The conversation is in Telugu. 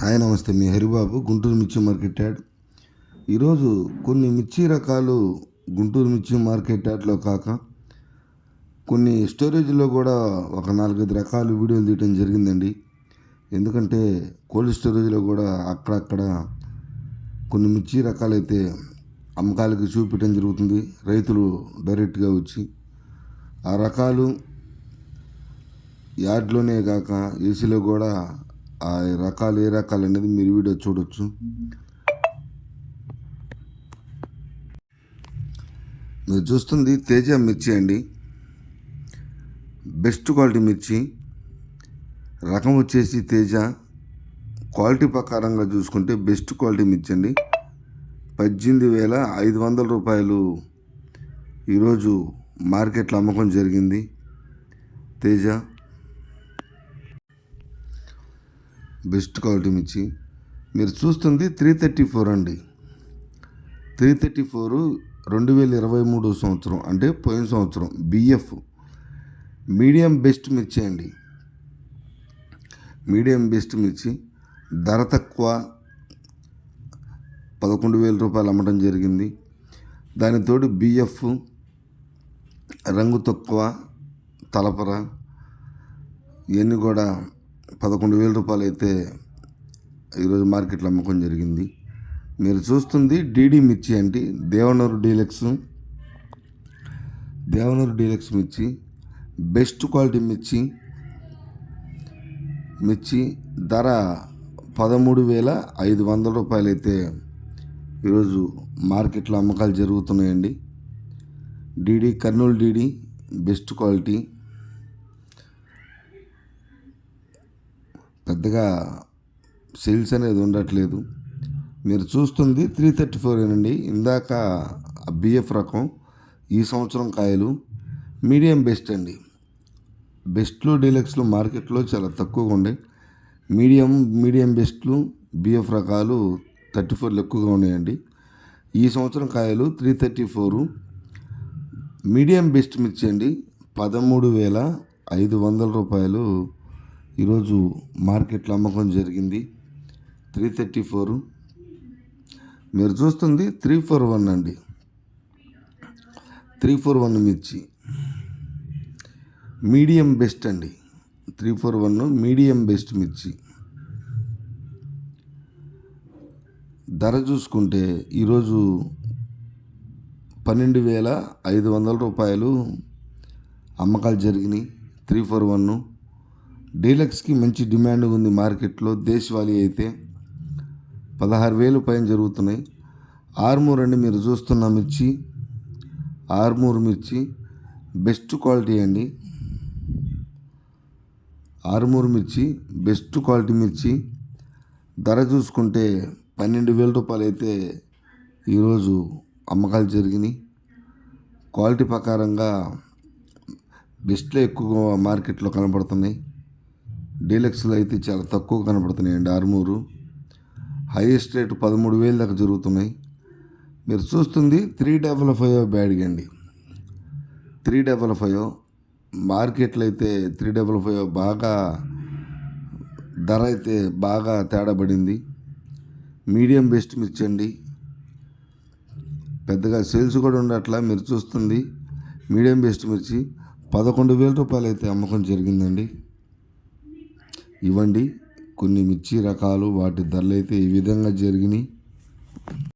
హాయ్ నమస్తే మీ హరిబాబు గుంటూరు మిర్చి మార్కెట్ యాడ్. ఈరోజు కొన్ని మిర్చి రకాలు గుంటూరు మిర్చి మార్కెట్ యాడ్లో కాక కొన్ని స్టోరేజ్లో కూడా ఒక నాలుగైదు రకాలు వీడియోలు తీయడం జరిగిందండి. ఎందుకంటే కోల్డ్ స్టోరేజ్లో కూడా అక్కడక్కడ కొన్ని మిర్చి రకాలైతే అమ్మకాలకి చూపించడం జరుగుతుంది. రైతులు డైరెక్ట్గా వచ్చి ఆ రకాలు యార్డ్లోనే కాక ఏసీలో కూడా ఆ రకాలు ఏ రకాలు అనేది మీరు వీడియో చూడొచ్చు. మీరు చూస్తుంది తేజ మిర్చి అండి. బెస్ట్ క్వాలిటీ మిర్చి. రకం వచ్చేసి తేజ. క్వాలిటీ ప్రకారంగా చూసుకుంటే బెస్ట్ క్వాలిటీ మిర్చి అండి. పద్దెనిమిది వేల ఐదు వందల రూపాయలు ఈరోజు మార్కెట్లో అమ్మకం జరిగింది. తేజ. బెస్ట్ క్వాలిటీ మిర్చి మీరు చూస్తుంది త్రీ థర్టీ ఫోర్ అండి. త్రీ థర్టీ ఫోర్ రెండు వేల ఇరవై మూడు సంవత్సరం అంటే పోయిన సంవత్సరం బిఎఫ్ మీడియం బెస్ట్ మిర్చి అండి. మీడియం బెస్ట్ మిర్చి ధర తక్కువ. పదకొండు వేల రూపాయలు అమ్మడం జరిగింది. దానితోటి బిఎఫ్ రంగు తక్కువ తలపర. ఇవన్నీ కూడా పదకొండు వేల రూపాయలు అయితే ఈరోజు మార్కెట్లో అమ్మకం జరిగింది. మీరు చూస్తుంది డీడీ మిర్చి అంటే దేవనూరు డీలక్స్. దేవనూరు డీలక్స్ మిర్చి బెస్ట్ క్వాలిటీ మిర్చి. మిర్చి ధర పదమూడు వేల ఐదు వందల రూపాయలు అయితే ఈరోజు మార్కెట్లో అమ్మకాలు జరుగుతున్నాయండి. DD Kurnool DD best quality. పెద్దగా సేల్స్ అనేది ఉండట్లేదు. మీరు చూస్తుంది త్రీ థర్టీ ఫోర్ ఏనండి. ఇందాక బిఎఫ్ రకం ఈ సంవత్సరం కాయలు మీడియం బెస్ట్ అండి. బెస్ట్లు డీలక్స్లు మార్కెట్లో చాలా తక్కువగా ఉన్నాయి మీడియం మీడియం బెస్ట్లు బిఎఫ్ రకాలు థర్టీ ఫోర్లు ఎక్కువగా ఉన్నాయండి. ఈ సంవత్సరం కాయలు three thirty four medium best మిర్చి అండి. పదమూడు వేల ఐదు వందల రూపాయలు ఈరోజు మార్కెట్లో అమ్మకం జరిగింది. Three thirty four. మీరు చూస్తుంది త్రీ ఫోర్ వన్ అండి. త్రీ ఫోర్ వన్ మిర్చి. మీడియం బెస్ట్ అండి. Three four one medium best మిర్చి. ధర చూసుకుంటే ఈరోజు పన్నెండు వేల ఐదు వందల రూపాయలు అమ్మకాలు జరిగినాయి. త్రీ ఫోర్ వన్ డీలక్స్కి మంచి డిమాండ్ ఉంది మార్కెట్లో. దేశవాళీ అయితే పదహారు వేలు పైన జరుగుతున్నాయి. ఆర్మూర్ అండి మీరు చూస్తున్న మిర్చి ఆర్మూర్ మిర్చి బెస్ట్ క్వాలిటీ అండి. ఆర్మూర్ మిర్చి బెస్ట్ క్వాలిటీ మిర్చి. ధర చూసుకుంటే పన్నెండు వేల రూపాయలు అయితే ఈరోజు అమ్మకాలు జరిగినాయి. క్వాలిటీ ప్రకారంగా బెస్ట్లో ఎక్కువ మార్కెట్లో కనబడుతున్నాయి. డీలక్స్లో అయితే చాలా తక్కువ కనబడుతున్నాయండి. ఆర్మూరు. హైయెస్ట్ రేటు పదమూడు వేలు దాకా జరుగుతున్నాయి. మీరు చూస్తుంది త్రీ డబల్ ఫైవ్ బ్యాడ్గా అండి త్రీ డబల్ ఫైవ్ మార్కెట్లో అయితే త్రీ డబల్ ఫైవ్ బాగా ధర అయితే బాగా తేడా పడింది. మీడియం బెస్ట్ మిర్చి అండి పెద్దగా సేల్స్ కూడా ఉండట్లా మీరు చూస్తుంది. మీడియం బెస్ట్ మిర్చి పదకొండు వేల రూపాయలు అయితే అమ్మకం జరిగిందండి. ఇవ్వండి. కొన్ని మిర్చి రకాలు వాటి ధరలు అయితే ఈ విధంగా జరిగినాయి.